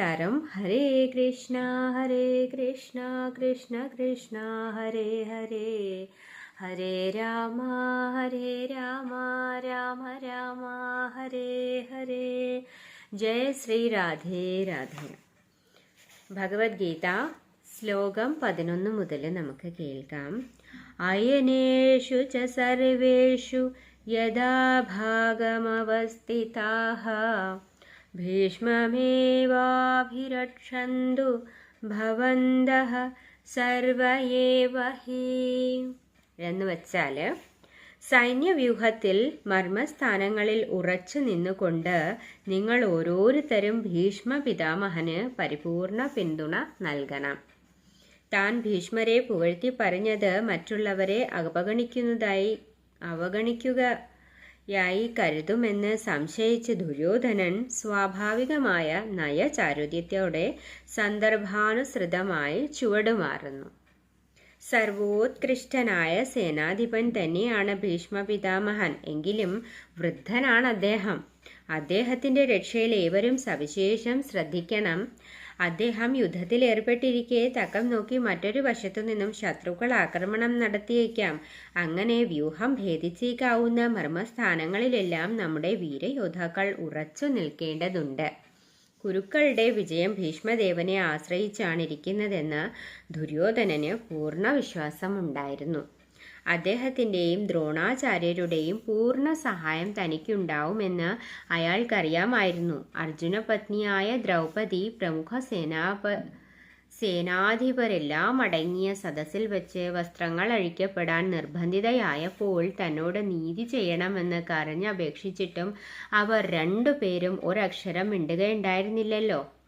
നമസ്കാരം. ഹരേ കൃഷ്ണ ഹരേ കൃഷ്ണ കൃഷ്ണ കൃഷ്ണ ഹരേ ഹരേ. ഹരേ രാമ ഹരേ രാമ രാമ രാമ ഹരേ ഹരേ. ജയ ശ്രീ രാധേ രാധേ. ഭഗവത്ഗീത ശ്ലോകം പതിനൊന്ന് മുതൽ നമുക്ക് കേൾക്കാം. അയനേഷു ച സർവേഷു യഥാ ഭാഗമവസ്ഥിതാः ഭീഷ്മമേവാഭിരക്ഷന്തു ഭവന്തഹ സർവയേവഹി ഏവ ഹി എന്ന് വെച്ചാൽ സൈന്യവ്യൂഹത്തിൽ മർമ്മസ്ഥാനങ്ങളിൽ ഉറച്ചു നിന്നുകൊണ്ട് നിങ്ങൾ ഓരോരുത്തരും ഭീഷ്മ പിതാമഹന് പരിപൂർണ പിന്തുണ നൽകണം. താൻ ഭീഷ്മരെ പുകഴ്ത്തി പറഞ്ഞത് മറ്റുള്ളവരെ അവഗണിക്കുന്നതായി അവഗണിക്കുകയായി കരുതുമെന്ന് സംശയിച്ച ദുര്യോധനൻ സ്വാഭാവികമായ നയചാരുദ്യത്തോടെ സന്ദർഭാനുസൃതമായി ചുവടുമാറുന്നു സർവോത്കൃഷ്ടനായ സേനാധിപൻ തന്നെയാണ് ഭീഷ്മ പിതാമഹൻ എങ്കിലും വൃദ്ധനാണ് അദ്ദേഹം അദ്ദേഹത്തിന്റെ രക്ഷയിൽ ഏവരും സവിശേഷം ശ്രദ്ധിക്കണം. അദ്ദേഹം യുദ്ധത്തിൽ ഏർപ്പെട്ടിരിക്കെ തക്കം നോക്കി മറ്റൊരു വശത്തു നിന്നും ശത്രുക്കൾ ആക്രമണം നടത്തിയേക്കാം. അങ്ങനെ വ്യൂഹം ഭേദിച്ചേക്കാവുന്ന മർമ്മസ്ഥാനങ്ങളിലെല്ലാം നമ്മുടെ വീരയോദ്ധാക്കൾ ഉറച്ചു നിൽക്കേണ്ടതുണ്ട്. കുരുക്കളുടെ വിജയം ഭീഷ്മദേവനെ ആശ്രയിച്ചാണിരിക്കുന്നതെന്ന് ദുര്യോധനന് പൂർണ വിശ്വാസമുണ്ടായിരുന്നു. അദ്ദേഹത്തിന്റെയും ദ്രോണാചാര്യരുടെയും പൂർണ സഹായം തനിക്കുണ്ടാവുമെന്ന് അയാൾക്കറിയാമായിരുന്നു. അർജുനപത്നിയായ ദ്രൗപദി പ്രമുഖ സേനാപ സേനാധിപരെല്ലാം അടങ്ങിയ സദസ്സിൽ വെച്ച് വസ്ത്രങ്ങൾ അഴിക്കപ്പെടാൻ നിർബന്ധിതയായപ്പോൾ തന്നോട് നീതി ചെയ്യണമെന്ന് കരഞ്ഞപേക്ഷിച്ചിട്ടും അവർ രണ്ടുപേരും ഒരക്ഷരം മിണ്ടുകയുണ്ടായിരുന്നില്ലല്ലോ.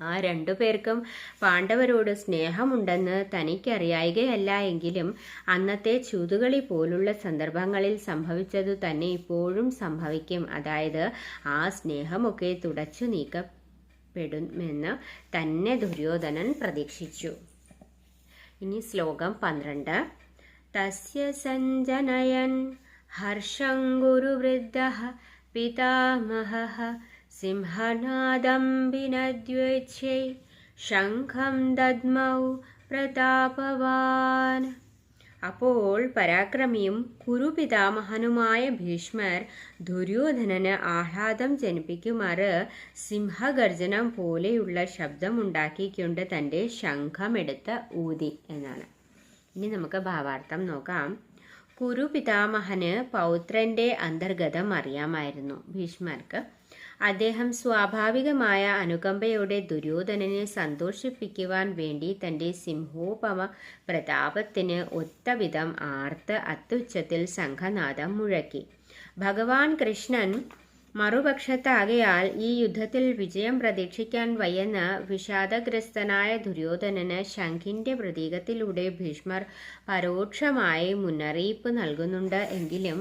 ആ രണ്ടു പേർക്കും പാണ്ഡവരോട് സ്നേഹമുണ്ടെന്ന് തനിക്കറിയായികയല്ല എങ്കിലും അന്നത്തെ ചൂതുകളി പോലുള്ള സന്ദർഭങ്ങളിൽ സംഭവിച്ചതു തന്നെ ഇപ്പോഴും സംഭവിക്കും. അതായത് ആ സ്നേഹമൊക്കെ തുടച്ചു നീക്കപ്പെടുമെന്ന് തന്നെ ദുര്യോധനൻ പ്രതീക്ഷിച്ചു. ഇനി ശ്ലോകം പന്ത്രണ്ട്. തസ്യ സഞ്ജനയൻ ഹർഷം ഗുരുവൃദ്ധ പിതാമഹ വിനദ്വേച്ഛൈ ശംഖം ദദ്മൗ പ്രതാപവാൻ. അപ്പോൾ പരാക്രമിയും കുരുപിതാമഹനുമായ ഭീഷ്മർ ദുര്യോധനന് ആഹ്ലാദം ജനിപ്പിക്കുമാറ് സിംഹഗർജനം പോലെയുള്ള ശബ്ദമുണ്ടാക്കിക്കൊണ്ട് തന്റെ ശംഖമെടുത്ത് ഊതി എന്നാണ്. ഇനി നമുക്ക് ഭാവാർത്ഥം നോക്കാം. കുരുപിതാമഹന് പൗത്രന്റെ അന്തർഗതം അറിയാമായിരുന്നു ഭീഷ്മർക്ക്. അദ്ദേഹം സ്വാഭാവികമായ അനുകമ്പയോടെ ദുര്യോധനനെ സന്തോഷിപ്പിക്കുവാൻ വേണ്ടി തന്റെ സിംഹോപമ പ്രതാപത്തിന് ഒത്തവിധം ആർത്ത് അത്യുച്ചത്തിൽ സംഘനാഥം മുഴക്കി. ഭഗവാൻ കൃഷ്ണൻ മറുപക്ഷത്താകയാൽ ഈ യുദ്ധത്തിൽ വിജയം പ്രതീക്ഷിക്കാൻ വയ്യെന്ന് വിഷാദഗ്രസ്തനായ ദുര്യോധനന് ശംഖിന്റെ പ്രതീകത്തിലൂടെ ഭീഷ്മർ പരോക്ഷമായി മുന്നറിയിപ്പ് നൽകുന്നുണ്ട് എങ്കിലും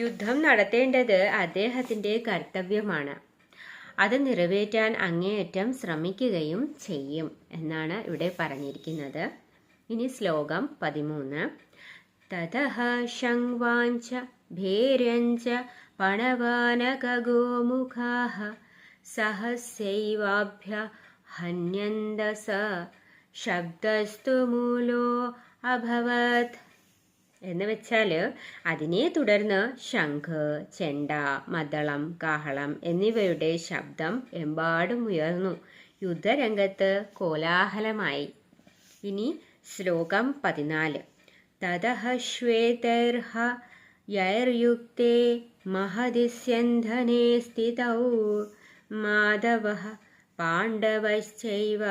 യുദ്ധം നടത്തേണ്ടത് അദ്ദേഹത്തിന്റെ കർത്തവ്യമാണ്. അത് നിറവേറ്റാൻ അങ്ങേയറ്റം ശ്രമിക്കുകയും ചെയ്യും എന്നാണ് ഇവിടെ പറഞ്ഞിരിക്കുന്നത്. ഇനി ശ്ലോകം പതിമൂന്ന്. തഥ ശംവാഞ്ച ഭേര്യഞ്ച പണവാനകഗോമുഖാഹ സഹസൈവാഭ്യ ഹന്യന്ത സ ശബ്ദസ്തു മൂലോ അഭവത്. എന്ന് വെച്ചാൽ അതിനെ തുടർന്ന് ശംഖ് ചെണ്ട മദളം കാഹളം എന്നിവയുടെ ശബ്ദം എമ്പാടും ഉയർന്നു. യുദ്ധരംഗത്ത് കോലാഹലമായി. ഇനി ശ്ലോകം പതിനാല്. തഥ ശ്വേതർഹ യൈർയുക്തേ മഹതിസ്യന്ധനെ സ്ഥിതൗ മാധവ പാണ്ഡവശ്ചൈവ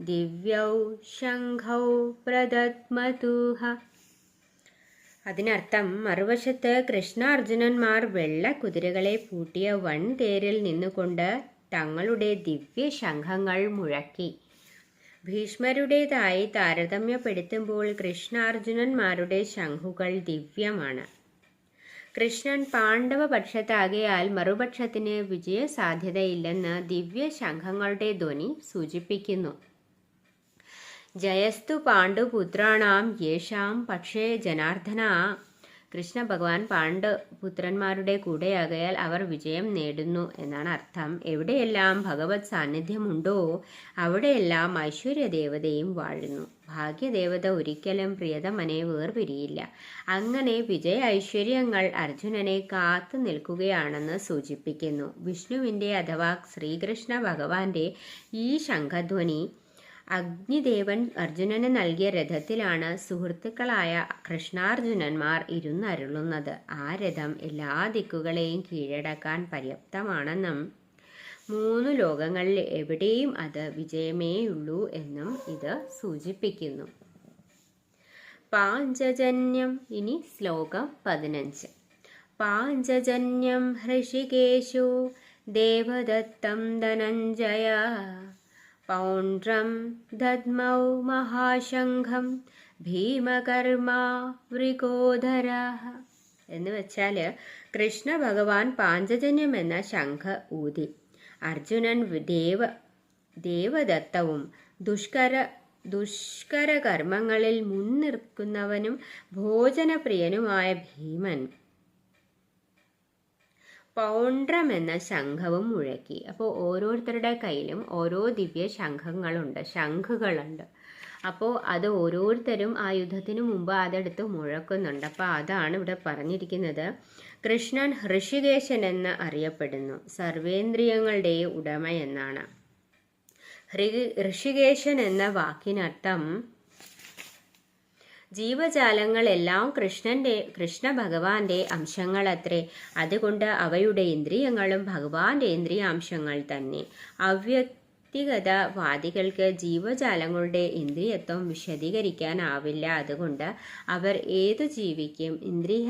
ദിവ്യൗ ശംഖൗ പ്രദത്മതുഹ അതിനർത്ഥം മറുവശത്ത് കൃഷ്ണാർജുനന്മാർ വെള്ള കുതിരകളെ പൂട്ടിയ വൺ തേരിൽ നിന്നുകൊണ്ട് തങ്ങളുടെ ദിവ്യ ശംഖങ്ങൾ മുഴക്കി. ഭീഷ്മരുടേതായി താരതമ്യപ്പെടുത്തുമ്പോൾ കൃഷ്ണാർജുനന്മാരുടെ ശംഖുകൾ ദിവ്യമാണ്. കൃഷ്ണൻ പാണ്ഡവ പക്ഷത്താകയാൽ മറുപക്ഷത്തിന് വിജയസാധ്യതയില്ലെന്ന് ദിവ്യ ശംഖങ്ങളുടെ ധ്വനി സൂചിപ്പിക്കുന്നു. ജയസ്തു പാണ്ഡുപുത്രാണാം യേശാം പക്ഷേ ജനാർദ്ദന. കൃഷ്ണ ഭഗവാൻ പാണ്ഡുപുത്രന്മാരുടെ കൂടെയാകയാൽ അവർ വിജയം നേടുന്നു എന്നാണ് അർത്ഥം. എവിടെയെല്ലാം ഭഗവത് സാന്നിധ്യമുണ്ടോ അവിടെയെല്ലാം ഐശ്വര്യദേവതയും വാഴുന്നു. ഭാഗ്യദേവത ഒരിക്കലും പ്രിയതമനെ വേർപിരിയില്ല. അങ്ങനെ വിജയ ഐശ്വര്യങ്ങൾ അർജുനനെ കാത്തു നിൽക്കുകയാണെന്ന് സൂചിപ്പിക്കുന്നു. വിഷ്ണുവിന്റെ അഥവാ ശ്രീകൃഷ്ണ ഭഗവാന്റെ ഈ ശംഖധ്വനി അഗ്നിദേവൻ അർജുനന് നൽകിയ രഥത്തിലാണ് സുഹൃത്തുക്കളായ കൃഷ്ണാർജുനന്മാർ ഇരുന്നരുളുന്നത്. ആ രഥം എല്ലാ ദിക്കുകളെയും കീഴടക്കാൻ പര്യാപ്തമാണെന്നും മൂന്ന് ലോകങ്ങളിൽ എവിടെയും അത് വിജയമേയുള്ളൂ എന്നും ഇത് സൂചിപ്പിക്കുന്നു. പാഞ്ചജന്യം ഇനി ശ്ലോകം പതിനഞ്ച്. പാഞ്ചജന്യം ഹൃഷികേശു ദേവദത്തം ധനഞ്ജയ. പൗണ്ഡ്രം दद्मौ മഹാശംഖം ഭീമകർമ്മ വൃകോധര എന്ന് വെച്ചാൽ കൃഷ്ണ ഭഗവാൻ പാഞ്ചജന്യം എന്ന ശംഖ ഊതി. അർജുനൻ ദേവ ദേവദത്തവും ദുഷ്കര ദുഷ്കര കർമ്മങ്ങളിൽ മുൻനിർക്കുന്നവനും ഭോജനപ്രിയനുമായ ഭീമൻ. പൗണ്ഡ്രം എന്ന ശംഖവും മുഴക്കി. അപ്പോൾ ഓരോരുത്തരുടെ കയ്യിലും ഓരോ ദിവ്യ ശംഖങ്ങളുണ്ട് ശംഖുകളുണ്ട്. അപ്പോൾ അത് ഓരോരുത്തരും ആ യുദ്ധത്തിന് മുമ്പ് അതെടുത്ത് മുഴക്കുന്നുണ്ട്. അപ്പോൾ അതാണ് ഇവിടെ പറഞ്ഞിരിക്കുന്നത്. കൃഷ്ണൻ ഋഷികേശൻ എന്ന് അറിയപ്പെടുന്നു. സർവേന്ദ്രിയങ്ങളുടെ ഉടമ എന്നാണ്. ഋഷികേശൻ എന്ന വാക്കിനർത്ഥം ജീവജാലങ്ങളെല്ലാം കൃഷ്ണന്റെ കൃഷ്ണ ഭഗവാന്റെ അംശങ്ങളത്രേ. അതുകൊണ്ട് അവയുടെ ഇന്ദ്രിയങ്ങളും ഭഗവാന്റെ ഇന്ദ്രിയാംശങ്ങൾ തന്നെ. അവ്യക്തിഗത വാദികൾക്ക് ജീവജാലങ്ങളുടെ ഇന്ദ്രിയത്വം വിശദീകരിക്കാനാവില്ല. അതുകൊണ്ട് അവർ ഏതു ജീവിക്കും ഇന്ദ്രിയ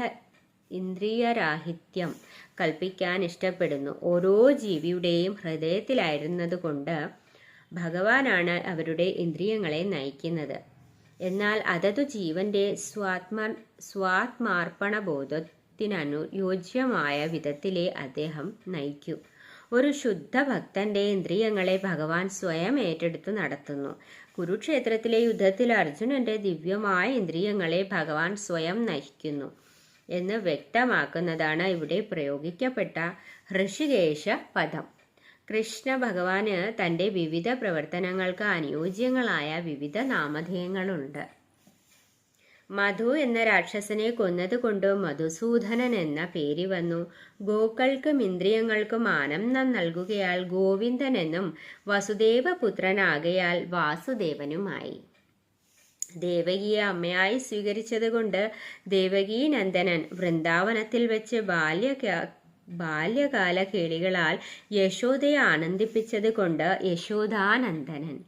ഇന്ദ്രിയരാഹിത്യം കൽപ്പിക്കാൻ ഇഷ്ടപ്പെടുന്നു ഓരോ ജീവിയുടെയും ഹൃദയത്തിലായിരുന്നതുകൊണ്ട് ഭഗവാനാണ് അവരുടെ ഇന്ദ്രിയങ്ങളെ നയിക്കുന്നത്. എന്നാൽ അതതു ജീവന്റെ സ്വാത്മ സ്വാത്മാർപ്പണ ബോധത്തിനനുയോജ്യമായ വിധത്തിലെ അദ്ദേഹം നയിക്കൂ. ഒരു ശുദ്ധ ഭക്തന്റെ ഇന്ദ്രിയങ്ങളെ ഭഗവാൻ സ്വയം ഏറ്റെടുത്ത് നടത്തുന്നു. കുരുക്ഷേത്രത്തിലെ യുദ്ധത്തിൽ അർജുനന്റെ ദിവ്യമായ ഇന്ദ്രിയങ്ങളെ ഭഗവാൻ സ്വയം നയിക്കുന്നു എന്ന് വ്യക്തമാക്കുന്നതാണ് ഇവിടെ പ്രയോഗിക്കപ്പെട്ട ഋഷികേശ പദം. കൃഷ്ണ ഭഗവാന് തന്റെ വിവിധ പ്രവർത്തനങ്ങൾക്ക് അനുയോജ്യങ്ങളായ വിവിധ നാമധേയങ്ങളുണ്ട്. മധു എന്ന രാക്ഷസനെ കൊന്നതുകൊണ്ട് മധുസൂദനൻ എന്ന പേര് വന്നു. ഗോക്കൾക്കും ഇന്ദ്രിയങ്ങൾക്കും ആനന്ദം നൽകുകയാൽ ഗോവിന്ദൻ എന്നും വസുദേവപുത്രനാകയാൽ വാസുദേവനുമായി. ദേവകിയെ അമ്മയായി സ്വീകരിച്ചതുകൊണ്ട് ദേവകീ നന്ദനൻ വൃന്ദാവനത്തിൽ വെച്ച് ബാല്യ ബാല്യകാല കേളികളാൽ യശോദയെ ആനന്ദിപ്പിച്ചത് കൊണ്ട് യശോദാനന്ദനൻ.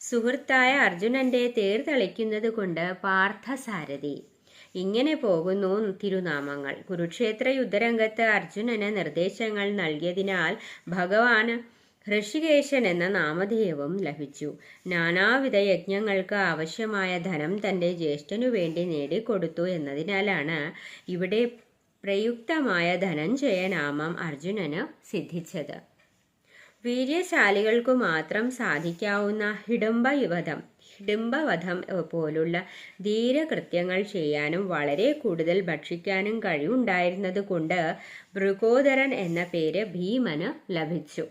സുഹൃത്തായ അർജുനന്റെ തേർ തളിക്കുന്നത് കൊണ്ട് പാർത്ഥസാരഥി. ഇങ്ങനെ പോകുന്നു തിരുനാമങ്ങൾ. കുരുക്ഷേത്ര യുദ്ധരംഗത്ത് അർജുനന് നിർദ്ദേശങ്ങൾ നൽകിയതിനാൽ ഭഗവാൻ ഋഷികേശൻ എന്ന നാമധേയവും ലഭിച്ചു. നാനാവിധ യജ്ഞങ്ങൾക്ക് ആവശ്യമായ ധനം തന്റെ ജ്യേഷ്ഠനു വേണ്ടി നേടിക്കൊടുത്തു എന്നതിനാലാണ് ഇവിടെ പ്രയുക്തമായ ധനഞ്ജയനാമം അർജുനന് സിദ്ധിച്ചത്. വീര്യശാലികൾക്കു മാത്രം സാധിക്കാവുന്ന ഹിഡംബയുവധം ഹിഡംബവധം പോലുള്ള ധീരകൃത്യങ്ങൾ ചെയ്യാനും വളരെ കൂടുതൽ ഭക്ഷിക്കാനും കഴിവുണ്ടായിരുന്നത് കൊണ്ട് ഭൃഗോദരൻ എന്ന പേര് ഭീമന് ലഭിച്ചു.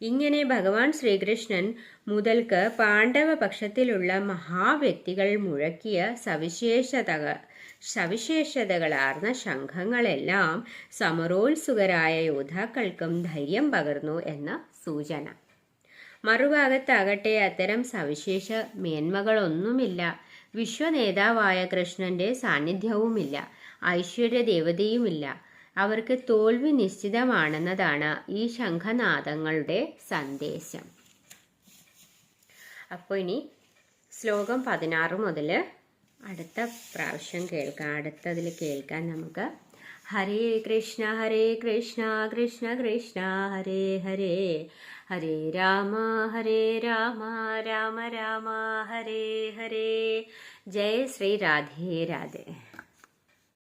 ഇങ്ങനെ ഭഗവാൻ ശ്രീകൃഷ്ണൻ മുതൽക്ക് പാണ്ഡവ പക്ഷത്തിലുള്ള മഹാവ്യക്തികൾ മുഴക്കിയ സവിശേഷതകൾ സവിശേഷതകളാർന്ന ശംഖങ്ങളെല്ലാം സമരോത്സുകരായ യോദ്ധാക്കൾക്കും ധൈര്യം പകർന്നു എന്ന സൂചന. മറുഭാഗത്താകട്ടെ അത്തരം സവിശേഷ മേന്മകളൊന്നുമില്ല. വിശ്വനേതാവായ കൃഷ്ണന്റെ സാന്നിധ്യവുമില്ല. ഐശ്വര്യ ദേവതയുമില്ല അവർക്ക് തോൽവി നിശ്ചിതമാണെന്നതാണ് ഈ ശംഖനാദങ്ങളുടെ സന്ദേശം. അപ്പോൾ ഇനി ശ്ലോകം പതിനാറ് മുതൽ അടുത്ത പ്രാവശ്യം കേൾക്കാം. അടുത്തതിൽ കേൾക്കാൻ നമുക്ക്. ഹരേ കൃഷ്ണ ഹരേ കൃഷ്ണ കൃഷ്ണ കൃഷ്ണ ഹരേ ഹരേ. ഹരേ രാമ ഹരേ രാമ രാമ രാമ ഹരേ ഹരേ. ജയ ശ്രീ രാധേ രാധേ.